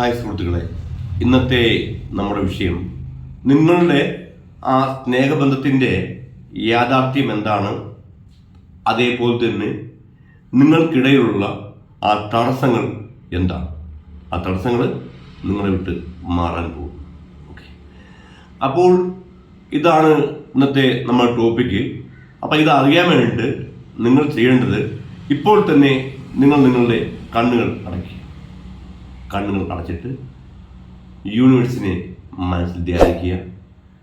Hi സുഹൃത്തുക്കളെ ഇന്നത്തെ നമ്മുടെ വിഷയം നിങ്ങളുടെ ആ സ്നേഹബന്ധത്തിന്റെ യാഥാർത്ഥ്യം എന്താണ്? അതേപോലെ തന്നെ നിങ്ങൾക്കിടയിലുള്ള ആ തടസ്സങ്ങൾ എന്താണ്? ആ തടസ്സങ്ങൾ നിങ്ങളെ വിട്ട് മാറാൻ പോകും ഓക്കെ അപ്പോൾ ഇതാണ് ഇന്നത്തെ നമ്മുടെ ടോപ്പിക്ക് അപ്പോൾ ഇത് അറിയാൻ വേണ്ടിയിട്ട് നിങ്ങൾ ചെയ്യേണ്ടത് ഇപ്പോൾ തന്നെ നിങ്ങൾ നിങ്ങളുടെ കണ്ണുകൾ അടയ്ക്കുക. കണ്ണുകൾ അടച്ചിട്ട് യൂണിവേഴ്സിനെ മനസ്സിൽ ധ്യാനിക്കുക.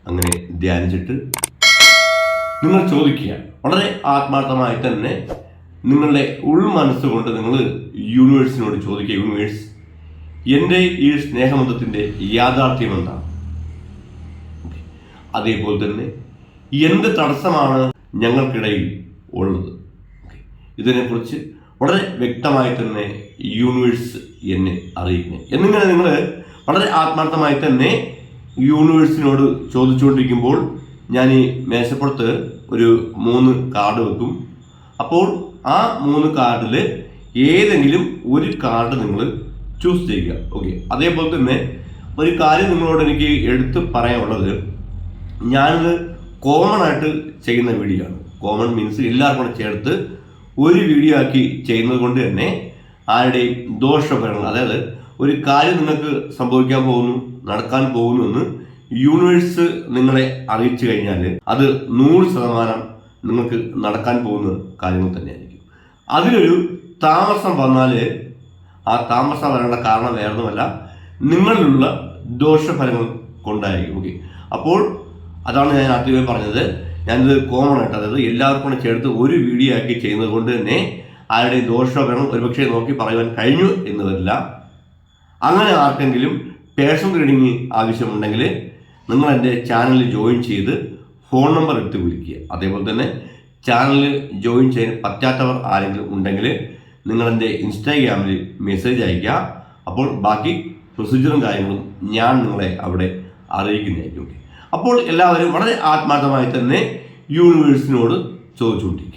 അങ്ങനെ ധ്യാനിച്ചിട്ട് നിങ്ങൾ ചോദിക്കുക. വളരെ ആത്മാർത്ഥമായി തന്നെ നിങ്ങളുടെ ഉൾ മനസ്സുകൊണ്ട് നിങ്ങൾ യൂണിവേഴ്സിനോട് ചോദിക്കുക. യൂണിവേഴ്സ് എന്റെ ഈ സ്നേഹബന്ധത്തിന്റെ യാഥാർത്ഥ്യം എന്താണ്. അതേപോലെ തന്നെ എന്ത് തടസ്സമാണ് ഞങ്ങൾക്കിടയിൽ ഉള്ളത്. ഇതിനെക്കുറിച്ച് വളരെ വ്യക്തമായി തന്നെ യൂണിവേഴ്സ് എന്നെ അറിയിക്കുന്നത് എന്നിങ്ങനെ നിങ്ങൾ വളരെ ആത്മാർത്ഥമായി തന്നെ യൂണിവേഴ്സിനോട് ചോദിച്ചുകൊണ്ടിരിക്കുമ്പോൾ ഞാൻ ഈ മേശപ്പുറത്ത് ഒരു മൂന്ന് കാർഡ് വെക്കും. അപ്പോൾ ആ മൂന്ന് കാർഡിൽ ഏതെങ്കിലും ഒരു കാർഡ് നിങ്ങൾ ചൂസ് ചെയ്യുക. ഓക്കെ അതേപോലെ തന്നെ ഒരു കാര്യം നിങ്ങളോട് എനിക്ക് എടുത്ത് പറയാനുള്ളത് ഞാനിത് കോമൺ ആയിട്ട് ചെയ്യുന്ന വീഡിയോ ആണ്. കോമൺ മീൻസ് എല്ലാവർക്കും കൂടെ ചേർത്ത് ഒരു വീഡിയോ ആക്കി ചെയ്യുന്നത് കൊണ്ട് തന്നെ ആരുടെയും ദോഷഫലങ്ങൾ അതായത് ഒരു കാര്യം നിങ്ങൾക്ക് സംഭവിക്കാൻ പോകുന്നു നടക്കാൻ പോകുന്നു എന്ന് യൂണിവേഴ്സ് നിങ്ങളെ അറിയിച്ചു കഴിഞ്ഞാൽ അത് നൂറ് ശതമാനം നിങ്ങൾക്ക് നടക്കാൻ പോകുന്ന കാര്യങ്ങൾ തന്നെയായിരിക്കും. അതിലൊരു താമസം വന്നാൽ ആ താമസം വരേണ്ട കാരണം വേറൊന്നുമല്ല നിങ്ങളിലുള്ള ദോഷഫലങ്ങൾ കൊണ്ടായിരിക്കും. ഓക്കെ. അപ്പോൾ അതാണ് ഞാൻ ആദ്യമേ പറഞ്ഞത്. ഞാനിത് കോമൺ ആയിട്ട് അതായത് എല്ലാവർക്കും കൂടെ ചേർത്ത് ഒരു വീഡിയോ ആക്കി ചെയ്യുന്നത് കൊണ്ട് തന്നെ ആരുടെയും ദോഷഫലങ്ങൾ ഒരുപക്ഷെ നോക്കി പറയുവാൻ കഴിഞ്ഞു എന്ന് വരില്ല അങ്ങനെ ആർക്കെങ്കിലും പേഴ്സണൽ റീഡിങ് ആവശ്യമുണ്ടെങ്കിൽ നിങ്ങൾ എന്റെ ചാനലിൽ ജോയിൻ ചെയ്ത് ഫോൺ നമ്പർ എടുത്ത് വിളിക്കുക. അതേപോലെ തന്നെ ചാനലിൽ ജോയിൻ ചെയ്യാൻ പറ്റാത്തവർ ആരെങ്കിലും ഉണ്ടെങ്കിൽ നിങ്ങളെന്റെ ഇൻസ്റ്റാഗ്രാമിൽ മെസ്സേജ് അയയ്ക്കുക. അപ്പോൾ ബാക്കി പ്രൊസീജിയറും കാര്യങ്ങളും ഞാൻ നിങ്ങളെ അവിടെ അറിയിക്കുന്നതായിരിക്കും. അപ്പോൾ എല്ലാവരും വളരെ ആത്മാർത്ഥമായി തന്നെ യൂണിവേഴ്സിനോട് ചോദിച്ചുകൊണ്ടിരിക്കുക.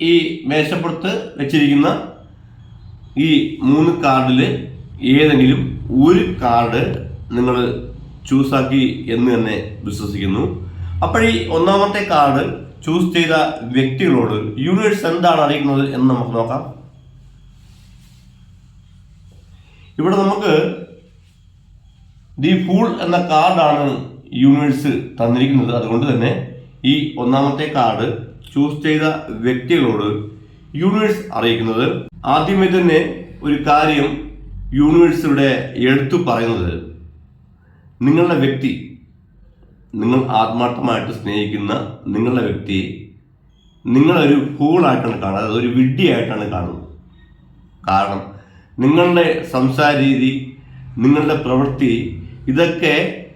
ഈ മേശപ്പുറത്ത് വെച്ചിരിക്കുന്ന ഈ മൂന്ന് കാർഡിൽ ഏതെങ്കിലും ഒരു കാർഡ് നിങ്ങൾ ചൂസാക്കി എന്ന് തന്നെ വിശ്വസിക്കുന്നു. അപ്പോൾ ഈ ഒന്നാമത്തെ കാർഡ് ചൂസ് ചെയ്ത വ്യക്തികളോട് യൂണിവേഴ്സ് എന്താണ് അറിയിക്കുന്നത് എന്ന് നമുക്ക് നോക്കാം. ഇവിടെ നമുക്ക് ദി ഫൂൾ എന്ന കാർഡാണ് യൂണിവേഴ്സ് തന്നിരിക്കുന്നത്. അതുകൊണ്ട് തന്നെ ഈ ഒന്നാമത്തെ കാർഡ് ചൂസ് ചെയ്ത വ്യക്തികളോട് യൂണിവേഴ്സ് അറിയിക്കുന്നത്. ആദ്യമേ തന്നെ ഒരു കാര്യം യൂണിവേഴ്സിലൂടെ എടുത്തു പറയുന്നത്. നിങ്ങളുടെ വ്യക്തി നിങ്ങൾ ആത്മാർത്ഥമായിട്ട് സ്നേഹിക്കുന്ന നിങ്ങളുടെ വ്യക്തി നിങ്ങളൊരു ഫൂളായിട്ടാണ് കാണുന്നത്. അതൊരു വിഡ്ഢിയായിട്ടാണ് കാണുന്നത്. കാരണം നിങ്ങളുടെ സംസാര രീതി നിങ്ങളുടെ പ്രവൃത്തി ഇതൊക്കെ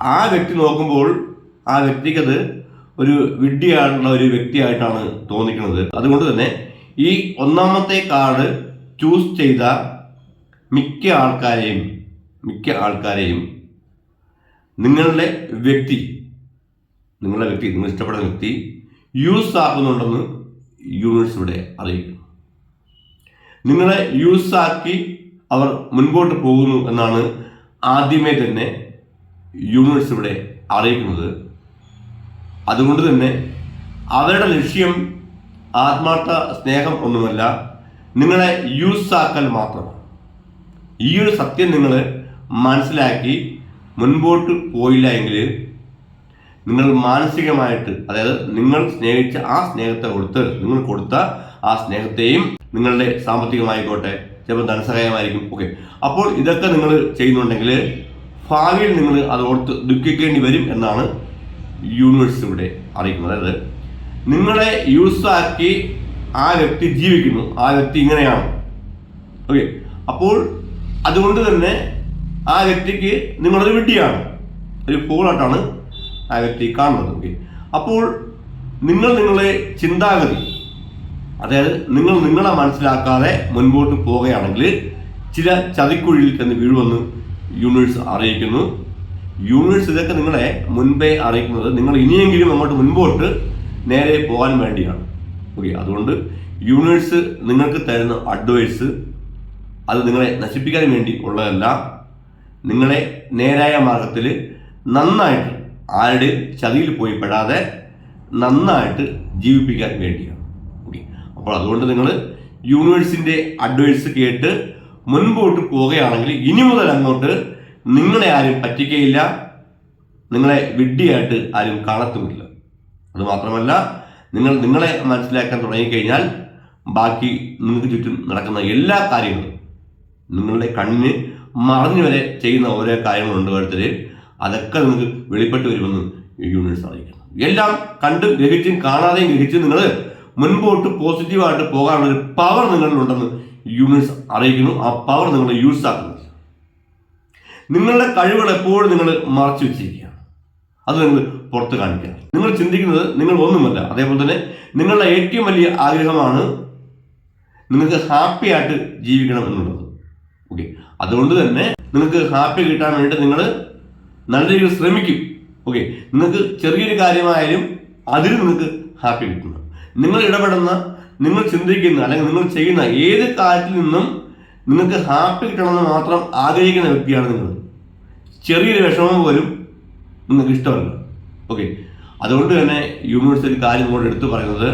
ആ വ്യക്തി നോക്കുമ്പോൾ ആ വ്യക്തിക്കത് ഒരു വിഡ്ഢിയായിട്ടുള്ള ഒരു വ്യക്തിയായിട്ടാണ് തോന്നിക്കുന്നത്. അതുകൊണ്ട് തന്നെ ഈ ഒന്നാമത്തെ കാർഡ് ചൂസ് ചെയ്ത മിക്ക ആൾക്കാരെയും മിക്ക ആൾക്കാരെയും നിങ്ങളുടെ വ്യക്തി നിങ്ങളുടെ വ്യക്തി നിങ്ങൾ ഇഷ്ടപ്പെടുന്ന വ്യക്തി യൂസ് ആക്കുന്നുണ്ടെന്ന് യൂണിവേഴ്സ് ഇവിടെ അറിയിക്കും നിങ്ങളെ യൂസ് ആക്കി അവർ മുൻപോട്ട് പോകുന്നു എന്നാണ് ആദ്യമേ തന്നെ യൂണിവേഴ്സ് ഇവിടെ അറിയിക്കുന്നത്. അതുകൊണ്ട് തന്നെ അവരുടെ ലക്ഷ്യം ആത്മാർത്ഥ സ്നേഹം ഒന്നുമല്ല. നിങ്ങളെ യൂസ് ആക്കൽ മാത്രമാണ് ഈ ഒരു സത്യം നിങ്ങൾ മനസ്സിലാക്കി മുൻപോട്ട് പോയില്ല എങ്കിൽ നിങ്ങൾ മാനസികമായിട്ട് അതായത് നിങ്ങൾ സ്നേഹിച്ച ആ സ്നേഹത്തെ കൊടുത്ത് നിങ്ങൾ കൊടുത്ത ആ സ്നേഹത്തെയും നിങ്ങളുടെ സാമ്പത്തികമായിക്കോട്ടെ ചിലപ്പോൾ ധനസഹായമായിരിക്കും. ഓക്കെ. അപ്പോൾ ഇതൊക്കെ നിങ്ങൾ ചെയ്യുന്നുണ്ടെങ്കിൽ ഭാവിയിൽ നിങ്ങൾ അത് ഓർത്ത് ദുഃഖിക്കേണ്ടി വരും എന്നാണ് യൂണിവേഴ്സ് ഇവിടെ അറിയിക്കുന്നത്. അതായത് നിങ്ങളെ യൂസാക്കി ആ വ്യക്തി ജീവിക്കുന്നു. ആ വ്യക്തി ഇങ്ങനെയാണ്. ഓക്കെ അപ്പോൾ അതുകൊണ്ട് തന്നെ ആ വ്യക്തിക്ക് നിങ്ങളൊരു വിഡ്ഢിയാണ്. ഒരു ഫോളായിട്ടാണ് ആ വ്യക്തി കാണുന്നത്. ഓക്കെ അപ്പോൾ നിങ്ങൾ നിങ്ങളെ ചിന്താഗതി അതായത് നിങ്ങൾ നിങ്ങളെ മനസ്സിലാക്കാതെ മുൻപോട്ട് പോവുകയാണെങ്കിൽ ചില ചതിക്കുഴിയിൽ തന്നെ വീഴുമെന്ന് യൂണിവേഴ്സ് അറിയിക്കുന്നു. യൂണിവേഴ്സ് ഇതൊക്കെ നിങ്ങളെ മുൻപേ അറിയിക്കുന്നത് നിങ്ങൾ ഇനിയെങ്കിലും അങ്ങോട്ട് മുൻപോട്ട് നേരെ പോകാൻ വേണ്ടിയാണ്. ഓക്കെ അതുകൊണ്ട് യൂണിവേഴ്സ് നിങ്ങൾക്ക് തരുന്ന അഡ്വൈസ് അത് നിങ്ങളെ നശിപ്പിക്കാൻ വേണ്ടി ഉള്ളതല്ല. നിങ്ങളെ നേരായ മാർഗത്തിൽ നന്നായിട്ട് ആരുടെ ചതിയിൽ പോയി പെടാതെ നന്നായിട്ട് ജീവിപ്പിക്കാൻ വേണ്ടിയാണ്. ഓക്കെ അപ്പോൾ അതുകൊണ്ട് നിങ്ങൾ യൂണിവേഴ്സിന്റെ അഡ്വൈസ് കേട്ട് മുൻപോട്ട് പോവുകയാണെങ്കിൽ ഇനി മുതൽ അങ്ങോട്ട് നിങ്ങളെ ആരും പറ്റിക്കയില്ല. നിങ്ങളെ വിഡ്ഢിയായിട്ട് ആരും കാണത്തുമില്ല. അതുമാത്രമല്ല നിങ്ങൾ നിങ്ങളെ മനസ്സിലാക്കാൻ തുടങ്ങിക്കഴിഞ്ഞാൽ ബാക്കി നിങ്ങൾക്ക് ചുറ്റും നടക്കുന്ന എല്ലാ കാര്യങ്ങളും നിങ്ങളുടെ കണ്ണിന് മറഞ്ഞു വരെ ചെയ്യുന്ന ഓരോ കാര്യങ്ങളുണ്ട് ഓരോരുത്തർ അതൊക്കെ നിങ്ങൾക്ക് വെളിപ്പെട്ട് വരുമെന്ന് യൂണിവേഴ്സ് അറിയിക്കണം എല്ലാം കണ്ടും ഗ്രഹിച്ചും കാണാതെയും ഗ്രഹിച്ചും നിങ്ങൾ മുൻപോട്ട് പോസിറ്റീവായിട്ട് പോകാനുള്ള ഒരു പവർ നിങ്ങളിലുണ്ടെന്ന് യൂണിവേഴ്സ് അറിയിക്കുന്നു. ആ പവർ നിങ്ങൾ യൂസ് ആക്കുന്നില്ല നിങ്ങളുടെ കഴിവുകൾ എപ്പോഴും നിങ്ങൾ മറച്ചു വെച്ചിരിക്കുകയാണ്. അത് നിങ്ങൾ പുറത്ത് കാണിക്കുക നിങ്ങൾ ചിന്തിക്കുന്നത് നിങ്ങൾ ഒന്നുമല്ല അതേപോലെ തന്നെ നിങ്ങളുടെ ഏറ്റവും വലിയ ആഗ്രഹമാണ് നിങ്ങൾക്ക് ഹാപ്പി ആയിട്ട് ജീവിക്കണം എന്നുള്ളത്. ഓക്കെ അതുകൊണ്ട് തന്നെ നിങ്ങൾക്ക് ഹാപ്പി കിട്ടാൻ വേണ്ടി നിങ്ങൾ നല്ല രീതിയിൽ ശ്രമിക്കും. ഓക്കെ നിങ്ങൾക്ക് ചെറിയൊരു കാര്യമായാലും അതിൽ നിങ്ങൾക്ക് ഹാപ്പി കിട്ടുന്നു. നിങ്ങൾ ഇടപെടുന്ന നിങ്ങൾ ചിന്തിക്കുന്ന അല്ലെങ്കിൽ നിങ്ങൾ ചെയ്യുന്ന ഏത് കാര്യത്തിൽ നിന്നും നിങ്ങൾക്ക് ഹാപ്പി കിട്ടണമെന്ന് മാത്രം ആഗ്രഹിക്കുന്ന വ്യക്തിയാണ് നിങ്ങൾ. ചെറിയൊരു വിഷമം പോലും നിങ്ങൾക്ക് ഇഷ്ടമല്ല. ഓക്കെ അതുകൊണ്ട് തന്നെ യൂണിവേഴ്സ് കാര്യം കൂടെ എടുത്തു പറയുന്നത്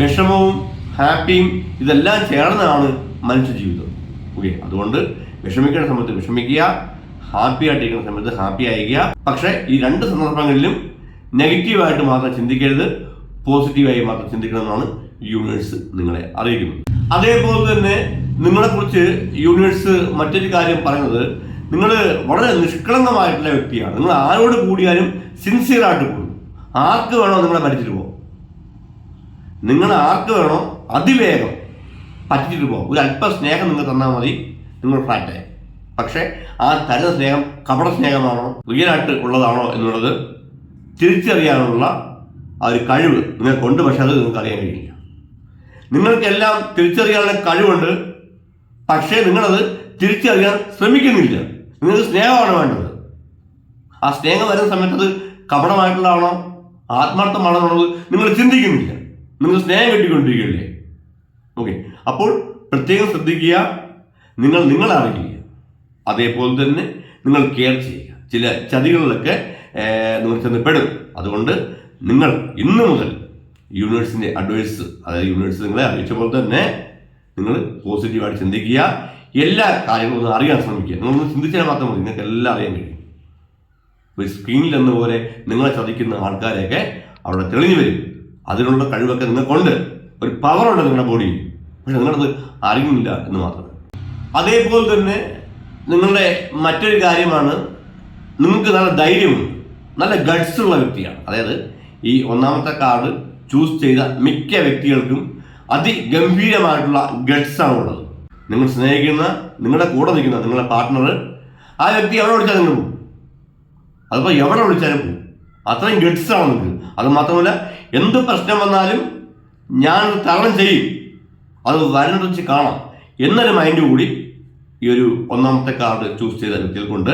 വിഷമവും ഹാപ്പിയും ഇതെല്ലാം ചേർന്നതാണ് മനുഷ്യ ജീവിതം. ഓക്കെ അതുകൊണ്ട് വിഷമിക്കുന്ന സമയത്ത് വിഷമിക്കുക ഹാപ്പി ആയിട്ടിരിക്കുന്ന സമയത്ത് ഹാപ്പി ആയിരിക്കുക. പക്ഷേ ഈ രണ്ട് സന്ദർഭങ്ങളിലും നെഗറ്റീവായിട്ട് മാത്രം ചിന്തിക്കരുത് പോസിറ്റീവായി മാത്രം ചിന്തിക്കണമെന്നാണ് യൂണിവേഴ്സ് നിങ്ങളെ അറിയിക്കുന്നത്. അതേപോലെ തന്നെ നിങ്ങളെക്കുറിച്ച് യൂണിവേഴ്സ് മറ്റൊരു കാര്യം പറയുന്നത് നിങ്ങൾ വളരെ നിഷ്കളങ്കമായിട്ടുള്ള വ്യക്തിയാണ്. നിങ്ങൾ ആരോട് കൂടിയാലും സിൻസിയറായിട്ട് കൂടും. ആർക്ക് വേണോ നിങ്ങളെ പറ്റിച്ചിട്ട് പോകും നിങ്ങൾ ആർക്ക് വേണോ അതിവേഗം പറ്റിച്ചിട്ട് പോകും ഒരു അല്പ സ്നേഹം നിങ്ങൾ തന്നാൽ മതി. നിങ്ങൾ ഫ്ലാറ്റായി പക്ഷേ ആ തരുന്ന സ്നേഹം കപട സ്നേഹമാണോ റിയലായിട്ട് ഉള്ളതാണോ എന്നുള്ളത് തിരിച്ചറിയാനുള്ള ആ ഒരു കഴിവ് നിങ്ങൾക്കുണ്ട്. പക്ഷെ അത് നിങ്ങൾക്ക് അറിയാൻ കഴിയില്ല. നിങ്ങൾക്കെല്ലാം തിരിച്ചറിയാനുള്ള കഴിവുണ്ട്. പക്ഷേ നിങ്ങളത് തിരിച്ചറിയാൻ ശ്രമിക്കുന്നില്ല. നിങ്ങൾക്ക് സ്നേഹമാണ് വേണ്ടത്. ആ സ്നേഹം വരുന്ന സമയത്ത് അത് കപടമായിട്ടുള്ളതാണോ? ആത്മാർത്ഥമാണോ എന്നുള്ളത് നിങ്ങൾ ചിന്തിക്കുന്നില്ല. നിങ്ങൾ സ്നേഹം കിട്ടിക്കൊണ്ടിരിക്കുകയല്ലേ? ഓക്കെ അപ്പോൾ പ്രത്യേകം ശ്രദ്ധിക്കുക. നിങ്ങൾ നിങ്ങളെ അറിയുക അതേപോലെ തന്നെ നിങ്ങൾ കെയർ ചെയ്യുക. ചില ചതികളിലൊക്കെ നിങ്ങൾ ചെന്ന് പെടും അതുകൊണ്ട് നിങ്ങൾ ഇന്നു മുതൽ യൂണിവേഴ്സിന്റെ അഡ്വൈസ് അതായത് യൂണിവേഴ്സ് നിങ്ങളെ അറിയിച്ച പോലെ തന്നെ നിങ്ങൾ പോസിറ്റീവായിട്ട് ചിന്തിക്കുക. എല്ലാ കാര്യങ്ങളും ഒന്ന് അറിയാൻ ശ്രമിക്കുക. നിങ്ങളൊന്ന് ചിന്തിച്ചാൽ മാത്രം മതി. നിങ്ങൾക്ക് എല്ലാം അറിയാൻ കഴിയും. ഒരു സ്ക്രീനിൽ എന്ന പോലെ നിങ്ങളെ ചതിക്കുന്ന ആൾക്കാരെയൊക്കെ അവിടെ തെളിഞ്ഞു വരും. അതിനുള്ള കഴിവൊക്കെ നിങ്ങൾക്കുണ്ട്. ഒരു പവറുണ്ട് നിങ്ങളുടെ ബോഡിയിൽ പക്ഷെ നിങ്ങളത് അറിയുന്നില്ല എന്ന് മാത്രം അതേപോലെ തന്നെ നിങ്ങളുടെ മറ്റൊരു കാര്യമാണ് നിങ്ങൾക്ക് നല്ല ധൈര്യമുണ്ട്. നല്ല ഗഡ്സ് ഉള്ള വ്യക്തിയാണ്. അതായത് ഈ ഒന്നാമത്തെ കാർഡ് ചൂസ് ചെയ്ത മിക്ക വ്യക്തികൾക്കും അതിഗംഭീരമായിട്ടുള്ള ഗഡ്സാണ് ഉള്ളത് നിങ്ങൾ സ്നേഹിക്കുന്ന നിങ്ങളുടെ കൂടെ നിൽക്കുന്ന നിങ്ങളുടെ പാർട്ട്ണർ ആ വ്യക്തി എവിടെ വിളിച്ചാൽ നിങ്ങൾ പോകും. അതിപ്പോൾ എവിടെ വിളിച്ചാലും പോകും. അത്രയും ഗഡ്സാണ് നിങ്ങൾക്ക് അത് മാത്രമല്ല എന്ത് പ്രശ്നം വന്നാലും ഞാൻ തരണം ചെയ്യും. അത് വരുന്നത് വെച്ച് കാണാം. എന്നൊരു മൈൻഡ് കൂടി ഈ ഒരു ഒന്നാമത്തെ കാർഡ് ചൂസ് ചെയ്ത വ്യക്തികൾക്കുണ്ട്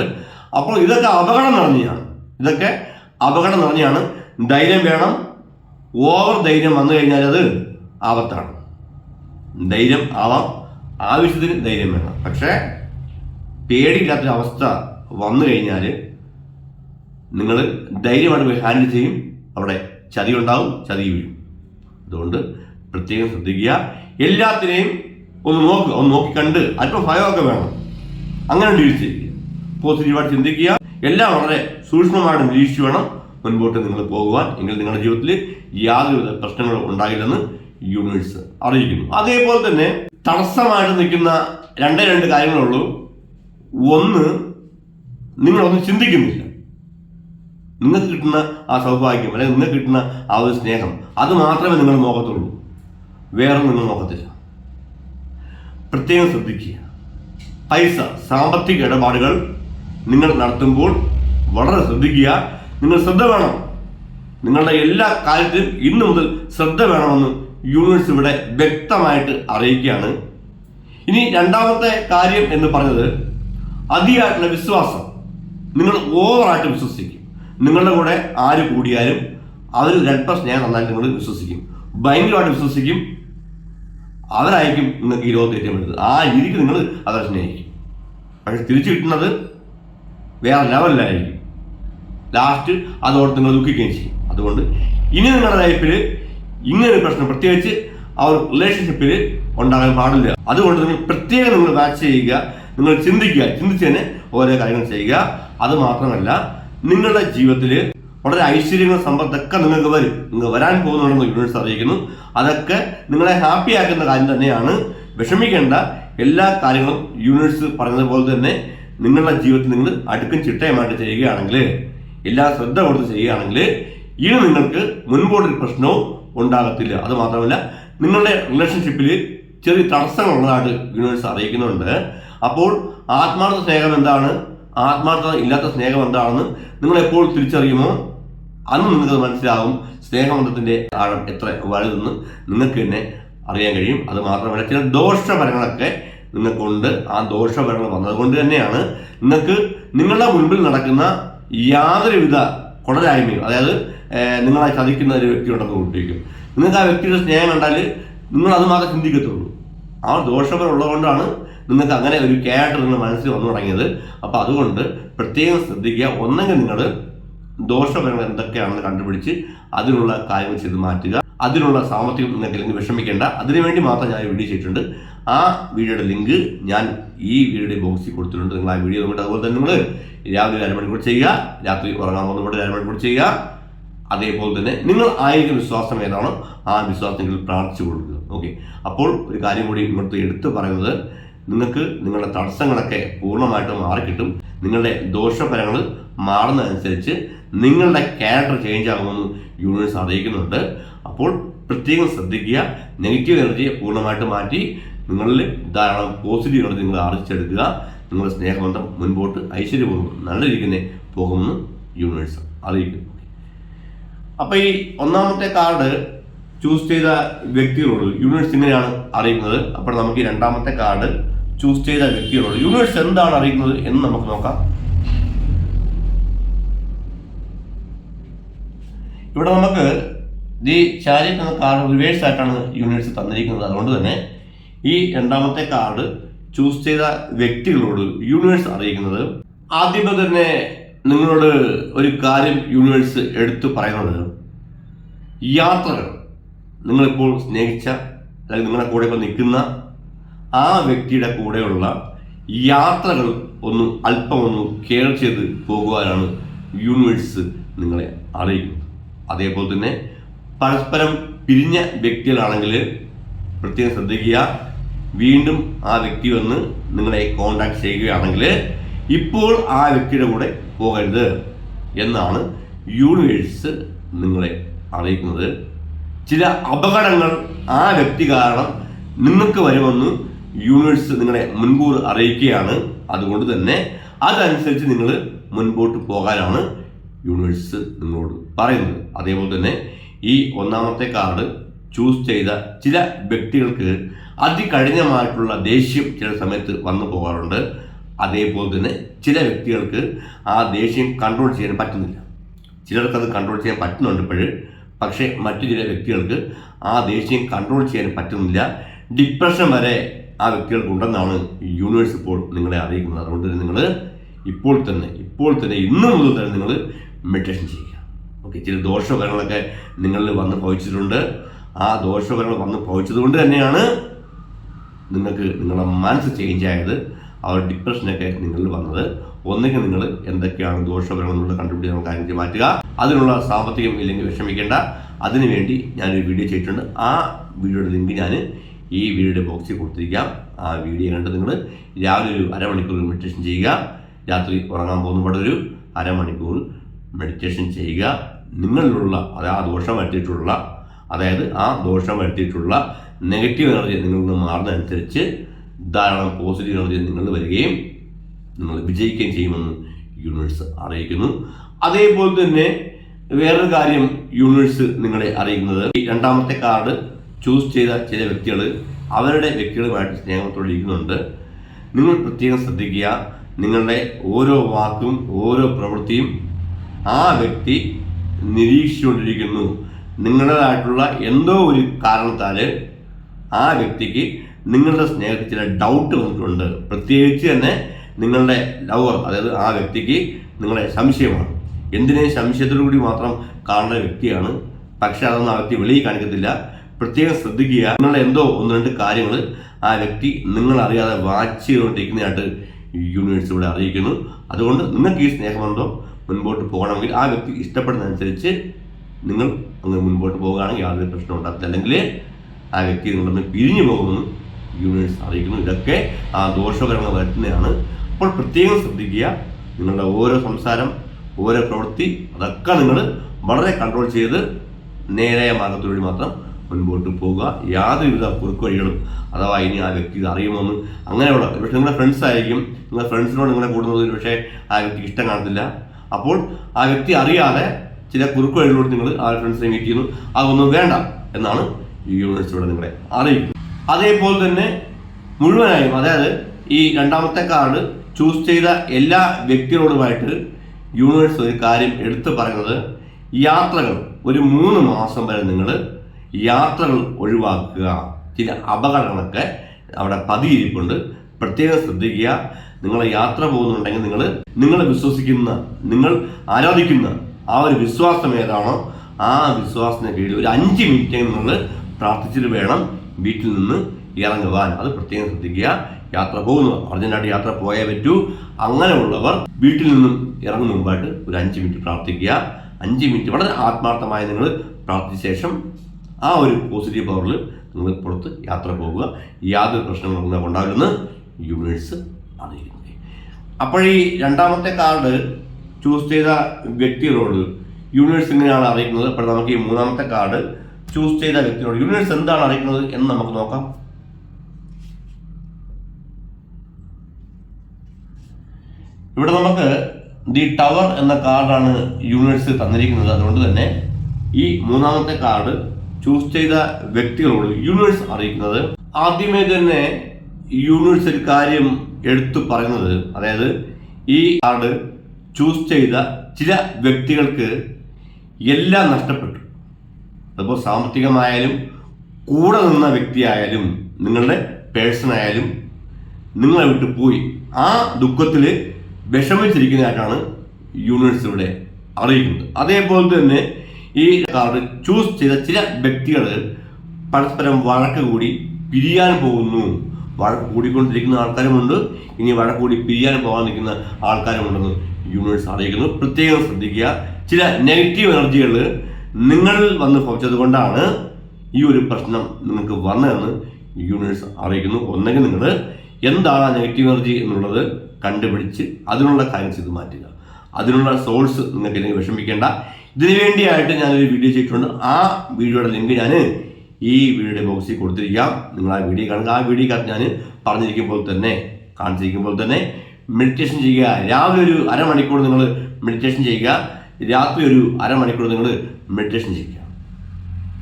അപ്പോൾ ഇതൊക്കെ അപകടം നിറഞ്ഞതാണ്. ഇതൊക്കെ അപകടം നിറഞ്ഞാണ് ധൈര്യം വേണം. ഓവർ ധൈര്യം വന്നു കഴിഞ്ഞാൽ അത് ആപത്താണ്. ധൈര്യം ആവാം. ആവശ്യത്തിന് ധൈര്യം വേണം. പക്ഷേ പേടിയില്ലാത്തൊരു അവസ്ഥ വന്നു കഴിഞ്ഞാൽ നിങ്ങൾ ധൈര്യമായിട്ട് പോയി ഹാൻഡിൽ ചെയ്യും. അവിടെ ചതി ഉണ്ടാവും ചതി വീഴും. അതുകൊണ്ട് പ്രത്യേകം ശ്രദ്ധിക്കുക. എല്ലാത്തിനെയും ഒന്ന് നോക്കുക ഒന്ന് നോക്കിക്കണ്ട് അല്പം ഭയമൊക്കെ വേണം. അങ്ങനെ ചെയ്യുക. പോസിറ്റീവായിട്ട് ചിന്തിക്കുക. എല്ലാം വളരെ സൂക്ഷ്മമായിട്ട് നിരീക്ഷിച്ചു വേണം മുൻപോട്ട് നിങ്ങൾ പോകുവാൻ. എങ്കിൽ നിങ്ങളുടെ ജീവിതത്തിൽ യാതൊരുവിധ പ്രശ്നങ്ങളും ഉണ്ടാകില്ലെന്ന് യൂണിവേഴ്സ് അറിയിക്കുന്നു. അതേപോലെ തന്നെ തടസ്സമായിട്ട് നിൽക്കുന്ന രണ്ടേ രണ്ട് കാര്യങ്ങളുള്ളൂ. ഒന്ന് നിങ്ങളൊന്നും ചിന്തിക്കുന്നില്ല. നിങ്ങൾക്ക് കിട്ടുന്ന ആ സൗഭാഗ്യം അല്ലെങ്കിൽ നിങ്ങൾക്ക് കിട്ടുന്ന ആ ഒരു സ്നേഹം അത് മാത്രമേ നിങ്ങൾ നോക്കത്തുള്ളൂ. വേറെ നിങ്ങൾ നോക്കത്തില്ല. പ്രത്യേകം ശ്രദ്ധിക്കുക. പൈസ സാമ്പത്തിക ഇടപാടുകൾ നിങ്ങൾ നടത്തുമ്പോൾ വളരെ ശ്രദ്ധിക്കുക. നിങ്ങൾ ശ്രദ്ധ വേണം. നിങ്ങളുടെ എല്ലാ കാര്യത്തിലും ഇന്നു മുതൽ ശ്രദ്ധ വേണമെന്ന് യൂണിവേഴ്സ് ഇവിടെ വ്യക്തമായിട്ട് അറിയിക്കുകയാണ്. ഇനി രണ്ടാമത്തെ കാര്യം എന്ന് പറഞ്ഞത് അതിയായിട്ടുള്ള വിശ്വാസം. നിങ്ങൾ ഓവറായിട്ട് വിശ്വസിക്കും. നിങ്ങളുടെ കൂടെ ആര് കൂടിയാലും അവർ പ്ലസ് ഞാൻ നന്നായിട്ട് നിങ്ങൾ വിശ്വസിക്കും. ഭയങ്കരമായിട്ട് വിശ്വസിക്കും. അവരായിരിക്കും നിങ്ങൾക്ക് ഈ ലോകത്ത് ഏറ്റവും ആ രീതിക്ക് നിങ്ങൾ അവരെ സ്നേഹിക്കും. പക്ഷെ തിരിച്ചു കിട്ടുന്നത് വേറെ ലെവലിലായിരിക്കും ലാസ്റ്റ് അതോർത്ത് നിങ്ങൾ ദുഃഖിക്കുകയും ചെയ്യും. അതുകൊണ്ട് ഇനി നിങ്ങളുടെ ലൈഫിൽ ഇങ്ങനെ ഒരു പ്രശ്നം പ്രത്യേകിച്ച് ആ ഒരു റിലേഷൻഷിപ്പിൽ ഉണ്ടാകാൻ പാടില്ല. അതുകൊണ്ട് നിങ്ങൾ പ്രത്യേകം നിങ്ങൾ വാച്ച് ചെയ്യുക. നിങ്ങൾ ചിന്തിക്കുക. ചിന്തിച്ചതിന് ഓരോ കാര്യങ്ങൾ ചെയ്യുക. അത് മാത്രമല്ല നിങ്ങളുടെ ജീവിതത്തിൽ വളരെ ഐശ്വര്യങ്ങൾ സമ്പത്തൊക്കെ നിങ്ങൾക്ക് വരും. നിങ്ങൾ വരാൻ പോകുന്നുണ്ടെന്ന് യൂണിവേഴ്സ് അറിയിക്കുന്നു. അതൊക്കെ നിങ്ങളെ ഹാപ്പി ആക്കുന്ന കാര്യം തന്നെയാണ്. വിഷമിക്കേണ്ട എല്ലാ കാര്യങ്ങളും യൂണിവേഴ്സ് പറഞ്ഞതുപോലെ തന്നെ നിങ്ങളുടെ ജീവിതത്തിൽ നിങ്ങൾ അടുക്കും ചിട്ടയുമായിട്ട് ചെയ്യുകയാണെങ്കിൽ എല്ലാ ശ്രദ്ധ കൊടുത്ത് ചെയ്യുകയാണെങ്കിൽ ഇനി നിങ്ങൾക്ക് മുൻപോട്ടൊരു പ്രശ്നവും ഉണ്ടാകത്തില്ല. അത് മാത്രമല്ല നിങ്ങളുടെ റിലേഷൻഷിപ്പിൽ ചെറിയ തടസ്സങ്ങൾ ഉള്ളതായിട്ട് യൂണിവേഴ്സ് അറിയിക്കുന്നുണ്ട്. അപ്പോൾ ആത്മാർത്ഥ സ്നേഹം എന്താണ്? ആത്മാർത്ഥത ഇല്ലാത്ത സ്നേഹം എന്താണെന്ന് നിങ്ങൾ എപ്പോൾ തിരിച്ചറിയുമോ? അന്ന് നിങ്ങൾക്ക് മനസ്സിലാവും സ്നേഹബന്ധത്തിന്റെ ആഴം എത്ര വലുതെന്ന് നിങ്ങൾക്ക് തന്നെ അറിയാൻ കഴിയും. അത് മാത്രമല്ല ചില ദോഷഫലങ്ങളൊക്കെ നിങ്ങൾക്കുണ്ട്. ആ ദോഷഫലങ്ങൾ വന്നതുകൊണ്ട് തന്നെയാണ് നിങ്ങൾക്ക് നിങ്ങളുടെ മുൻപിൽ നടക്കുന്ന യാതൊരുവിധ കുടലായ്മയും അതായത് നിങ്ങളെ ചതിക്കുന്ന ഒരു വ്യക്തി ഉണ്ടെന്ന് കൂട്ടിരിക്കും നിങ്ങൾക്ക് ആ വ്യക്തിയുടെ സ്നേഹം കണ്ടാൽ നിങ്ങൾ അത് മാത്രം ചിന്തിക്കത്തുള്ളൂ. ആ ദോഷങ്ങളുള്ളതുകൊണ്ടാണ് നിങ്ങൾക്ക് അങ്ങനെ ഒരു ക്യാരക്ടർ നിങ്ങൾ മനസ്സിൽ വന്നു തുടങ്ങിയത്. അപ്പോൾ അതുകൊണ്ട് പ്രത്യേകം ശ്രദ്ധിക്കുക. ഒന്നെങ്കിൽ നിങ്ങൾ ദോഷഫലങ്ങൾ എന്തൊക്കെയാണെന്ന് കണ്ടുപിടിച്ച് അതിനുള്ള കാര്യങ്ങൾ ചെയ്ത് മാറ്റുക. അതിനുള്ള സാമ്പത്തികം നിങ്ങൾക്ക് ലിങ്ക് വിഷമിക്കേണ്ട. അതിനുവേണ്ടി മാത്രം ഞാൻ വീഡിയോ ചെയ്തിട്ടുണ്ട്. ആ വീഡിയോയുടെ ലിങ്ക് ഞാൻ ഈ വീഡിയോയുടെ ബോക്സിൽ കൊടുത്തിട്ടുണ്ട്. നിങ്ങൾ ആ വീഡിയോ നോക്കിയിട്ട് അതുപോലെ തന്നെ നിങ്ങൾ രാവിലെ അരമണിക്കൂർ ചെയ്യുക. രാത്രി ഉറങ്ങാൻ പോകുന്നതുകൊണ്ട് ഒരു അരമണിക്കൂർ ചെയ്യുക. അതേപോലെ തന്നെ നിങ്ങൾ ആയിരിക്കും വിശ്വാസം ഏതാണോ? ആ വിശ്വാസം നിങ്ങൾ പ്രാർത്ഥിച്ചു കൊടുക്കുക. ഓക്കെ അപ്പോൾ ഒരു കാര്യം കൂടി ഇങ്ങോട്ട് എടുത്തു പറയുന്നത് നിങ്ങൾക്ക് നിങ്ങളുടെ തടസ്സങ്ങളൊക്കെ പൂർണമായിട്ട് മാറിക്കിട്ടും. നിങ്ങളുടെ ദോഷഫലങ്ങൾ മാറുന്നതനുസരിച്ച് നിങ്ങളുടെ ക്യാരക്ടർ ചേഞ്ച് ആകുമെന്ന് യൂണിവേഴ്സ് അറിയിക്കുന്നുണ്ട്. അപ്പോൾ പ്രത്യേകം ശ്രദ്ധിക്കുക. നെഗറ്റീവ് എനർജിയെ പൂർണമായിട്ട് മാറ്റി നിങ്ങളിൽ ധാരാളം പോസിറ്റീവ് എനർജി നിങ്ങൾ ആർജിച്ചെടുക്കുക. നിങ്ങളുടെ സ്നേഹബന്ധം മുൻപോട്ട് ഐശ്വര്യപൂർവം നല്ല രീതിയിൽ പോകുമെന്ന് യൂണിവേഴ്സ് അറിയിക്കുന്നു. അപ്പൊ ഈ ഒന്നാമത്തെ കാർഡ് ചൂസ് ചെയ്ത വ്യക്തികളോട് യൂണിവേഴ്സ് ഇങ്ങനെയാണ് അറിയുന്നത് അപ്പോൾ നമുക്ക് ഈ രണ്ടാമത്തെ കാർഡ് ചൂസ് ചെയ്ത വ്യക്തികളോട് യൂണിവേഴ്സ് എന്താണ് അറിയുന്നത് എന്ന് നമുക്ക് നോക്കാം. ഇവിടെ നമുക്ക് ദി ചാരിറ്റ് എന്ന കാർഡ് റിവേഴ്സ് ആയിട്ടാണ് യൂണിവേഴ്സ് തന്നിരിക്കുന്നത്. അതുകൊണ്ട് തന്നെ ഈ രണ്ടാമത്തെ കാർഡ് ചൂസ് ചെയ്ത വ്യക്തികളോട് യൂണിവേഴ്സ് അറിയിക്കുന്നത്. ആദ്യമേ തന്നെ നിങ്ങളോട് ഒരു കാര്യം യൂണിവേഴ്സ് എടുത്തു പറയുന്നത്? യാത്രകൾ. നിങ്ങളിപ്പോൾ സ്നേഹിച്ച അല്ലെങ്കിൽ നിങ്ങളുടെ കൂടെ ഇപ്പോൾ നിൽക്കുന്ന ആ വ്യക്തിയുടെ കൂടെയുള്ള യാത്രകൾ ഒന്ന് അല്പം ഒന്ന് കെയർ ചെയ്ത് പോകുവാനാണ് യൂണിവേഴ്സ് നിങ്ങളെ അറിയിക്കുന്നത്. അതേപോലെ തന്നെ പരസ്പരം പിരിഞ്ഞ വ്യക്തികളാണെങ്കിൽ പ്രത്യേകം ശ്രദ്ധിക്കുക. വീണ്ടും ആ വ്യക്തി വന്ന് നിങ്ങളെ കോണ്ടാക്ട് ചെയ്യുകയാണെങ്കിൽ ഇപ്പോൾ ആ വ്യക്തിയുടെ കൂടെ പോകരുത് എന്നാണ് യൂണിവേഴ്സ് നിങ്ങളെ അറിയിക്കുന്നത്. ചില അപകടങ്ങൾ ആ വ്യക്തി കാരണം നിങ്ങൾക്ക് വരുമെന്ന് യൂണിവേഴ്സ് നിങ്ങളെ മുൻകൂർ അറിയിക്കുകയാണ്. അതുകൊണ്ട് തന്നെ അതനുസരിച്ച് നിങ്ങൾ മുൻപോട്ട് പോകാനാണ് യൂണിവേഴ്സ് നിങ്ങളോട് പറയുന്നത്. അതേപോലെ തന്നെ ഈ ഒന്നാമത്തെ കാർഡ് ചൂസ് ചെയ്ത ചില വ്യക്തികൾക്ക് അതികഠിനമായിട്ടുള്ള ദേഷ്യം ചില സമയത്ത് വന്നു പോകാറുണ്ട്. അതേപോലെ തന്നെ ചില വ്യക്തികൾക്ക് ആ ദേഷ്യം കൺട്രോൾ ചെയ്യാൻ പറ്റുന്നില്ല. ചിലർക്ക് അത് കൺട്രോൾ ചെയ്യാൻ പറ്റുന്നുണ്ട് ഇപ്പോഴ്. പക്ഷേ മറ്റു ചില വ്യക്തികൾക്ക് ആ ദേഷ്യം കൺട്രോൾ ചെയ്യാൻ പറ്റുന്നില്ല. ഡിപ്രഷൻ വരെ ആ വ്യക്തികൾക്ക് ഉണ്ടെന്നാണ് യൂണിവേഴ്സ് ഇപ്പോൾ നിങ്ങളെ അറിയിക്കുന്നത്. അതുകൊണ്ട് തന്നെ നിങ്ങൾ ഇപ്പോൾ തന്നെ ഇപ്പോൾ തന്നെ ഇന്നു മുതൽ തന്നെ നിങ്ങൾ മെഡിറ്റേഷൻ ചെയ്യുക. ഓക്കെ ചില ദോഷഫലങ്ങളൊക്കെ നിങ്ങളിൽ വന്ന് ഭവിച്ചിട്ടുണ്ട്. ആ ദോഷഫലങ്ങൾ വന്ന് ഭവിച്ചത് കൊണ്ട് തന്നെയാണ് നിങ്ങൾക്ക് നിങ്ങളുടെ മനസ്സ് ചേഞ്ച് ആയത്. ആ ഒരു ഡിപ്രഷനൊക്കെ നിങ്ങളിൽ വന്നത്. ഒന്നുകിൽ നിങ്ങൾ എന്തൊക്കെയാണ് ദോഷഫലങ്ങൾ എന്നുള്ള കണ്ടുപിടിച്ച് നമുക്ക് ചെയ്ത് മാറ്റുക. അതിനുള്ള സാമ്പത്തികം ഇല്ലെങ്കിൽ വിഷമിക്കേണ്ട. അതിനുവേണ്ടി ഞാനൊരു വീഡിയോ ചെയ്തിട്ടുണ്ട്. ആ വീഡിയോയുടെ ലിങ്ക് ഞാൻ ഈ വീഡിയോയുടെ ബോക്സിൽ കൊടുത്തിരിക്കാം. ആ വീഡിയോ കണ്ട് നിങ്ങൾ രാവിലെ ഒരു അരമണിക്കൂർ മെഡിറ്റേഷൻ ചെയ്യുക. രാത്രി ഉറങ്ങാൻ പോകുന്നപാടെ ഒരു അരമണിക്കൂർ മെഡിറ്റേഷൻ ചെയ്യുക. നിങ്ങളിലുള്ള അത് ആ ദോഷം വരുത്തിയിട്ടുള്ള അതായത് ആ ദോഷം വരുത്തിയിട്ടുള്ള നെഗറ്റീവ് എനർജി നിങ്ങളിൽ നിന്ന് മാറുന്നതനുസരിച്ച് ധാരാളം പോസിറ്റീവ് എനർജി നിങ്ങൾ വരികയും നിങ്ങൾ വിജയിക്കുകയും ചെയ്യുമെന്ന് യൂണിവേഴ്സ് അറിയിക്കുന്നു. അതേപോലെ തന്നെ വേറൊരു കാര്യം യൂണിവേഴ്സ് നിങ്ങളെ അറിയിക്കുന്നത്. രണ്ടാമത്തെ കാർഡ് ചൂസ് ചെയ്ത ചില വ്യക്തികൾ അവരുടെ വ്യക്തികളുമായിട്ട് സ്നേഹത്തോടെ ഇരിക്കുന്നുണ്ട്. നിങ്ങൾ പ്രത്യേകം ശ്രദ്ധിക്കുക നിങ്ങളുടെ ഓരോ വാക്കും ഓരോ പ്രവൃത്തിയും ആ വ്യക്തി നിരീക്ഷിച്ചുകൊണ്ടിരിക്കുന്നു. നിങ്ങളുടേതായിട്ടുള്ള എന്തോ ഒരു കാരണത്താൽ ആ വ്യക്തിക്ക് നിങ്ങളുടെ സ്നേഹത്തിൽ ചില ഡൗട്ട് വന്നിട്ടുണ്ട്. പ്രത്യേകിച്ച് തന്നെ നിങ്ങളുടെ ലവർ അതായത് ആ വ്യക്തിക്ക് നിങ്ങളെ സംശയമാണ്. എന്തിനേയും സംശയത്തോടുകൂടി മാത്രം കാണുന്ന വ്യക്തിയാണ്. പക്ഷെ അതൊന്നും ആ വ്യക്തി വെളിയിൽ കാണിക്കത്തില്ല. പ്രത്യേകം ശ്രദ്ധിക്കുക നിങ്ങളുടെ എന്തോ ഒന്ന് രണ്ട് കാര്യങ്ങൾ ആ വ്യക്തി നിങ്ങൾ അറിയാതെ വാച്ച് ചെയ്തുകൊണ്ടിരിക്കുന്നതായിട്ട് യൂണിവേഴ്സ് ഇവിടെ അറിയിക്കുന്നു. അതുകൊണ്ട് നിങ്ങൾക്ക് ഈ സ്നേഹബന്ധം മുൻപോട്ട് പോകണമെങ്കിൽ ആ വ്യക്തി ഇഷ്ടപ്പെടുന്നതനുസരിച്ച് നിങ്ങൾ അങ്ങ് മുൻപോട്ട് പോവുകയാണെങ്കിൽ യാതൊരു പ്രശ്നം ഉണ്ടാകത്തില്ല. അല്ലെങ്കിൽ ആ വ്യക്തി നിങ്ങളൊന്ന് പിരിഞ്ഞു പോകുമെന്ന് യൂണിവേഴ്സ് അറിയിക്കുന്നു ഇതൊക്കെ ആ ദോഷകരങ്ങൾ വരുത്തുന്നതാണ്. അപ്പോൾ പ്രത്യേകം ശ്രദ്ധിക്കുക. നിങ്ങളുടെ ഓരോ സംസാരം ഓരോ പ്രവൃത്തി അതൊക്കെ നിങ്ങൾ വളരെ കൺട്രോൾ ചെയ്ത് നേരായ മാർഗത്തിലൂടെ മാത്രം മുൻപോട്ട് പോവുക യാതൊരുവിധ കുറുക്കുവഴികളും അഥവാ ഇനി ആ വ്യക്തി ഇത് അറിയുമെന്ന് അങ്ങനെയുള്ള പക്ഷേ നിങ്ങളുടെ ഫ്രണ്ട്സ് ആയിരിക്കും. നിങ്ങളുടെ ഫ്രണ്ട്സിനോട് നിങ്ങളെ കൂടുന്നത് പക്ഷേ ആ വ്യക്തിക്ക് ഇഷ്ടം കാണത്തില്ല. അപ്പോൾ ആ വ്യക്തി അറിയാതെ ചില കുറുക്കുവഴികളോട് നിങ്ങൾ ആ ഫ്രണ്ട്സിനെ മീറ്റ് ചെയ്യുന്നു. അതൊന്നും വേണ്ട എന്നാണ് ഈ യൂണിവേഴ്സിറ്റിയുടെ നിങ്ങളെ അറിയിക്കുന്നത്. അതേപോലെ തന്നെ മുഴുവനായും അതായത് ഈ രണ്ടാമത്തെ കാർഡ് ചൂസ് ചെയ്ത എല്ലാ വ്യക്തികളോടുമായിട്ട് യൂണിവേഴ്സ് ഒരു കാര്യം എടുത്തു പറയുന്നത് യാത്രകൾ ഒരു മൂന്ന് മാസം വരെ നിങ്ങൾ യാത്രകൾ ഒഴിവാക്കുക. ചില അപകടങ്ങളൊക്കെ അവിടെ പതിയിരിപ്പുണ്ട്. പ്രത്യേകം ശ്രദ്ധിക്കുക. നിങ്ങൾ യാത്ര പോകുന്നുണ്ടെങ്കിൽ നിങ്ങൾ നിങ്ങൾ വിശ്വസിക്കുന്ന നിങ്ങൾ ആരാധിക്കുന്ന ആ ഒരു വിശ്വാസം ഏതാണോ ആ വിശ്വാസത്തിന് കീഴിൽ ഒരു അഞ്ച് മിനിറ്റ് നിങ്ങൾ പ്രാർത്ഥിച്ചിട്ട് വേണം വീട്ടിൽ നിന്ന് ഇറങ്ങുവാൻ. അത് പ്രത്യേകം ശ്രദ്ധിക്കുക. യാത്ര പോകുന്നവർ അർജന്റായിട്ട് യാത്ര പോയേ പറ്റൂ. അങ്ങനെയുള്ളവർ വീട്ടിൽ നിന്നും ഇറങ്ങുന്ന മുമ്പായിട്ട് ഒരു അഞ്ച് മിനിറ്റ് പ്രാർത്ഥിക്കുക. അഞ്ച് മിനിറ്റ് വളരെ ആത്മാർത്ഥമായി നിങ്ങൾ പ്രാർത്ഥിച്ച ശേഷം ആ ഒരു പോസിറ്റീവ് പവറിൽ നിങ്ങൾ പുറത്ത് യാത്ര പോകുക. യാതൊരു പ്രശ്നങ്ങളും നിങ്ങൾക്ക് ഉണ്ടാവില്ലെന്ന് യൂണിവേഴ്സ് അറിയിക്കുന്നു അപ്പോഴീ രണ്ടാമത്തെ കാർഡ് ചൂസ് ചെയ്ത വ്യക്തികളോട് യൂണിവേഴ്സ് എങ്ങനെയാണ് അറിയിക്കുന്നത്. അപ്പോൾ നമുക്ക് ഈ മൂന്നാമത്തെ കാർഡ് ചൂസ് ചെയ്ത വ്യക്തിയോട് യൂണിവേഴ്സ് എന്താണ് അറിയിക്കുന്നത് എന്ന് നമുക്ക് നോക്കാം. ഇവിടെ നമുക്ക് ദി ടവർ എന്ന കാർഡാണ് യൂണിവേഴ്സ് തന്നിരിക്കുന്നത്. അതുകൊണ്ട് തന്നെ ഈ മൂന്നാമത്തെ കാർഡ് ചൂസ് ചെയ്ത വ്യക്തികളോട് യൂണിവേഴ്സ് അറിയിക്കുന്നത്. ആദ്യമേ തന്നെ യൂണിവേഴ്സ് ഒരു കാര്യം എടുത്തു പറയുന്നത് അതായത് ഈ കാർഡ് ചൂസ് ചെയ്ത ചില വ്യക്തികൾക്ക് എല്ലാം നഷ്ടപ്പെട്ടു. അതിപ്പോൾ സാമ്പത്തികമായാലും കൂടെ നിന്ന വ്യക്തിയായാലും നിങ്ങളുടെ പേഴ്സൺ ആയാലും നിങ്ങളെ വിട്ട് പോയി. ആ ദുഃഖത്തിൽ വിഷമിച്ചിരിക്കുന്നതായിട്ടാണ് യൂണിവേഴ്സ് ഇവിടെ അറിയിക്കുന്നത്. അതേപോലെ തന്നെ ഈ കാർഡ് ചൂസ് ചെയ്ത ചില വ്യക്തികൾ പരസ്പരം വഴക്ക് കൂടി പിരിയാൻ പോകുന്നു. വഴക്ക് കൂടിക്കൊണ്ടിരിക്കുന്ന ആൾക്കാരുമുണ്ട്. ഇനി വഴക്ക് കൂടി പിരിയാൻ പോകാൻ നിൽക്കുന്ന ആൾക്കാരുമുണ്ടെന്ന് യൂണിവേഴ്സ് അറിയിക്കുന്നു. പ്രത്യേകം ശ്രദ്ധിക്കുക. ചില നെഗറ്റീവ് എനർജികൾ നിങ്ങളിൽ വന്ന് ഭവിച്ചത് കൊണ്ടാണ് ഈ ഒരു പ്രശ്നം നിങ്ങൾക്ക് വന്നതെന്ന് യൂണിവേഴ്സ് അറിയിക്കുന്നു. ഒന്നെങ്കിൽ നിങ്ങൾ എന്താണ് നെഗറ്റീവ് എനർജി എന്നുള്ളത് കണ്ടുപിടിച്ച് അതിനുള്ള കാര്യം ചെയ്ത് മാറ്റുക. അതിനുള്ള സോഴ്സ് നിങ്ങൾക്ക് ഇതിനെ വിഷമിക്കേണ്ട. ഇതിനു വേണ്ടിയായിട്ട് ഞാനൊരു വീഡിയോ ചെയ്തിട്ടുണ്ട്. ആ വീഡിയോയുടെ ലിങ്ക് ഞാൻ ഈ വീഡിയോയുടെ ബോക്സിൽ കൊടുത്തിരിക്കാം. നിങ്ങൾ ആ വീഡിയോ കാണുക. ആ വീഡിയോക്കകത്ത് ഞാൻ പറഞ്ഞിരിക്കുമ്പോൾ തന്നെ കാണിച്ചിരിക്കുമ്പോൾ തന്നെ മെഡിറ്റേഷൻ ചെയ്യുക. രാവിലെ ഒരു അരമണിക്കൂർ നിങ്ങൾ മെഡിറ്റേഷൻ ചെയ്യുക. രാത്രി ഒരു അരമണിക്കൂർ നിങ്ങൾ മെഡിറ്റേഷൻ ചെയ്യുക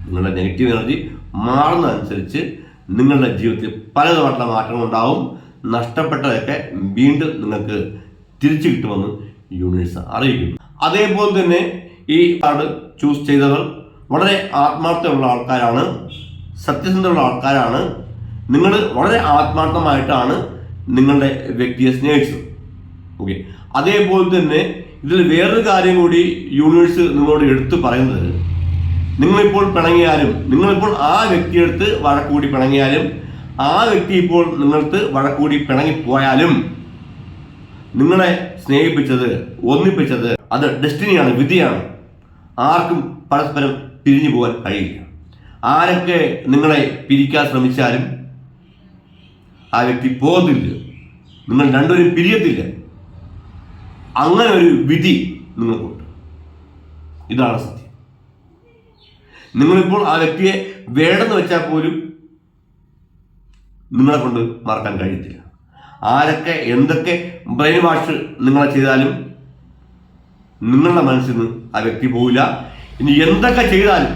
നിങ്ങളുടെ നെഗറ്റീവ് എനർജി മാറുന്നതനുസരിച്ച് നിങ്ങളുടെ ജീവിതത്തിൽ പലതുമായിട്ടുള്ള മാറ്റങ്ങൾ ഉണ്ടാവും. നഷ്ടപ്പെട്ടതൊക്കെ വീണ്ടും നിങ്ങൾക്ക് തിരിച്ചു കിട്ടുമെന്ന് യൂണിവേഴ്സ് അറിയിക്കുന്നു. അതേപോലെ തന്നെ ഈ കാർഡ് ചൂസ് ചെയ്തവർ വളരെ ആത്മാർത്ഥമുള്ള ആൾക്കാരാണ്. സത്യസന്ധമുള്ള ആൾക്കാരാണ്. നിങ്ങൾ വളരെ ആത്മാർത്ഥമായിട്ടാണ് നിങ്ങളുടെ വ്യക്തിയെ സ്നേഹിച്ചത്. ഓക്കെ അതേപോലെ തന്നെ ഇതിൽ വേറൊരു കാര്യം കൂടി യൂണിവേഴ്സ് നിങ്ങളോട് എടുത്തു പറയുന്നത്. നിങ്ങളിപ്പോൾ പിണങ്ങിയാലും നിങ്ങളിപ്പോൾ ആ വ്യക്തിയെടുത്ത് വഴക്കൂടി പിണങ്ങിയാലും ആ വ്യക്തി ഇപ്പോൾ നിങ്ങൾക്ക് വഴക്കൂടി പിണങ്ങിപ്പോയാലും നിങ്ങളെ സ്നേഹിപ്പിച്ചത് ഒന്നിപ്പിച്ചത് അത് ഡെസ്റ്റിനിയാണ് വിധിയാണ്. ആർക്കും പരസ്പരം പിരിഞ്ഞു പോകാൻ കഴിയില്ല. ആരൊക്കെ നിങ്ങളെ പിരിക്കാൻ ശ്രമിച്ചാലും ആ വ്യക്തി പോകുന്നില്ല നിങ്ങൾ രണ്ടുപേരും പിരിയത്തില്ല. അങ്ങനെ ഒരു വിധി നിങ്ങൾക്കുണ്ട്. ഇതാണ് സത്യം. നിങ്ങളിപ്പോൾ ആ വ്യക്തിയെ വേണമെന്ന് വെച്ചാൽ പോലും നിങ്ങളെ കൊണ്ട് മറക്കാൻ കഴിയത്തില്ല. ആരൊക്കെ എന്തൊക്കെ ബ്രെയിൻ വാഷ് നിങ്ങളെ ചെയ്താലും നിങ്ങളുടെ മനസ്സിൽ നിന്ന് ആ വ്യക്തി പോവില്ല. ഇനി എന്തൊക്കെ ചെയ്താലും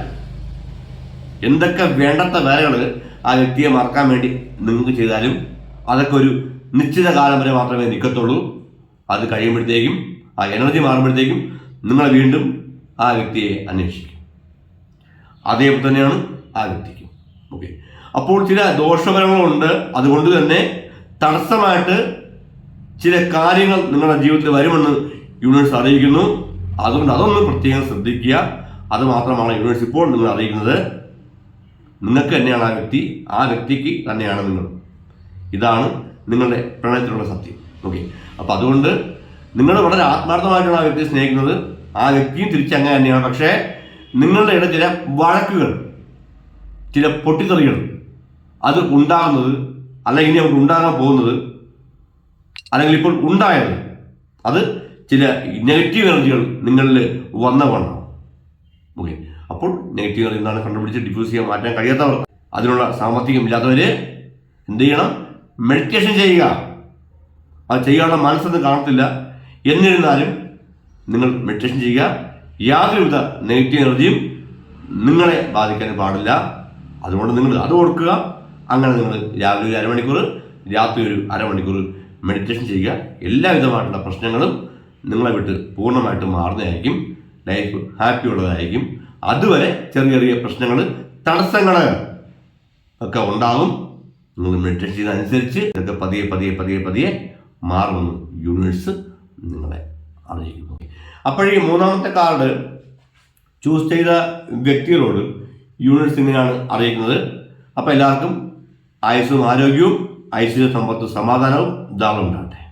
എന്തൊക്കെ വേണ്ടത്ത വേലകൾ ആ വ്യക്തിയെ മറക്കാൻ വേണ്ടി നിങ്ങൾക്ക് ചെയ്താലും അതൊക്കെ ഒരു നിശ്ചിത കാലം വരെ മാത്രമേ നിൽക്കത്തുള്ളൂ. അത് കഴിയുമ്പോഴത്തേക്കും ആ എനർജി മാറുമ്പോഴത്തേക്കും നിങ്ങൾ വീണ്ടും ആ വ്യക്തിയെ അന്വേഷിക്കും. അതേപോലെ തന്നെയാണ് ആ വ്യക്തിക്കും. ഓക്കെ അപ്പോൾ ചില ദോഷഫലങ്ങളുണ്ട്. അതുകൊണ്ട് തന്നെ തടസ്സമായിട്ട് ചില കാര്യങ്ങൾ നിങ്ങളുടെ ജീവിതത്തിൽ വരുമെന്ന് യൂണിവേഴ്സ് അറിയിക്കുന്നു. അതുകൊണ്ട് അതൊന്ന് പ്രത്യേകം ശ്രദ്ധിക്കുക. അത് മാത്രമാണ് യൂണിവേഴ്സ് ഇപ്പോൾ നിങ്ങൾ അറിയിക്കുന്നത്. നിങ്ങൾക്ക് തന്നെയാണ് ആ വ്യക്തി ആ വ്യക്തിക്ക് തന്നെയാണ് നിങ്ങൾ. ഇതാണ് നിങ്ങളുടെ പ്രണയത്തിലുള്ള സത്യം. ഓക്കെ അപ്പം അതുകൊണ്ട് നിങ്ങൾ വളരെ ആത്മാർത്ഥമായിട്ടാണ് ആ വ്യക്തിയെ സ്നേഹിക്കുന്നത്. ആ വ്യക്തിയും തിരിച്ചങ്ങനെ തന്നെയാണ്. പക്ഷേ നിങ്ങളുടെ ഇടയിൽ ചില വഴക്കുകൾ ചില പൊട്ടിത്തെറികൾ അത് ഉണ്ടാകുന്നത് അല്ലെങ്കിൽ ഇനി നമുക്ക് ഉണ്ടാകാൻ പോകുന്നത് അല്ലെങ്കിൽ ഇപ്പോൾ ഉണ്ടായത് അത് ചില നെഗറ്റീവ് എനർജികൾ നിങ്ങളിൽ വന്ന ഓക്കെ. അപ്പോൾ നെഗറ്റീവ് എനർജി എന്താണ് കണ്ടുപിടിച്ച് ഡിഫ്യൂസ് ചെയ്യാൻ മാറ്റാൻ കഴിയാത്തവർ അതിനുള്ള സാമ്പത്തികം ഇല്ലാത്തവർ എന്ത് ചെയ്യണം? മെഡിറ്റേഷൻ ചെയ്യുക. അത് ചെയ്യാനുള്ള മനസ്സൊന്നും കാണത്തില്ല. എന്നിരുന്നാലും നിങ്ങൾ മെഡിറ്റേഷൻ ചെയ്യുക. യാതൊരുവിധ നെഗറ്റീവ് എനർജിയും നിങ്ങളെ ബാധിക്കാൻ പാടില്ല. അതുകൊണ്ട് നിങ്ങൾ അത് ഓർക്കുക. അങ്ങനെ നിങ്ങൾ രാവിലെ ഒരു അരമണിക്കൂർ രാത്രി ഒരു അരമണിക്കൂർ മെഡിറ്റേഷൻ ചെയ്യുക. എല്ലാവിധമായിട്ടുള്ള പ്രശ്നങ്ങളും നിങ്ങളെ വിട്ട് പൂർണമായിട്ടും മാറുന്നതായിരിക്കും. ലൈഫ് ഹാപ്പി ഉള്ളതായിരിക്കും. അതുവരെ ചെറിയ ചെറിയ പ്രശ്നങ്ങൾ തടസ്സങ്ങൾ ഒക്കെ ഉണ്ടാകും. നിങ്ങൾ മെഡിറ്റേഷൻ ചെയ്തതനുസരിച്ച് ഇതൊക്കെ പതിയെ പതിയെ പതിയെ പതിയെ മാറുമെന്ന് യൂണിവേഴ്സ് നിങ്ങളെ അറിയിക്കുന്നു. അപ്പോഴേ മൂന്നാമത്തെ കാർഡ് ചൂസ് ചെയ്ത വ്യക്തികളോട് യൂണിവേഴ്സ് ഇങ്ങനെയാണ് അറിയിക്കുന്നത്? അപ്പോൾ എല്ലാവർക്കും ആയുസ്സും ആരോഗ്യവും ഐശ്വര്യ സമ്പത്തും സമാധാനവും ധാരണ ഉണ്ടാകട്ടെ